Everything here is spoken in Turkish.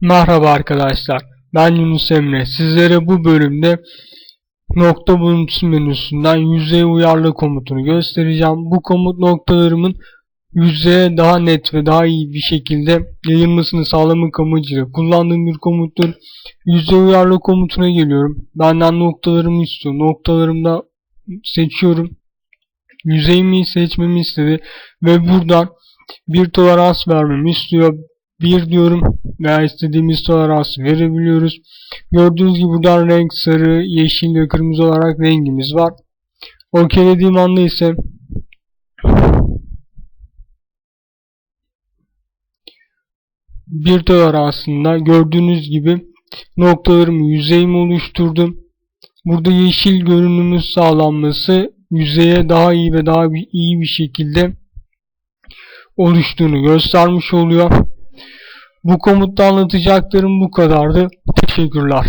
Merhaba arkadaşlar. Ben Yunus Emre. Sizlere bu bölümde nokta buluntusu menüsünden yüzeye uyarlı komutunu göstereceğim. Bu komut noktalarımın yüzeye daha net ve daha iyi bir şekilde yayılmasını sağlamak amacıyla kullandığım bir komuttur. Yüzeye uyarlı komutuna geliyorum. Benden noktalarımı istiyor. Noktalarımda seçiyorum. Yüzeyimi seçmemi istedi ve buradan bir tolerans vermemi istiyor. 1 diyorum veya istediğimiz toleransı verebiliyoruz. Gördüğünüz gibi buradan renk sarı, yeşil ve kırmızı olarak rengimiz var. OK'lediğim anda ise bir toleransında gördüğünüz gibi noktalarımı yüzeyimi oluşturdum. Burada yeşil görünümü sağlanması yüzeye daha iyi ve daha iyi bir şekilde oluştuğunu göstermiş oluyor. Bu komutta anlatacaklarım bu kadardı. Teşekkürler.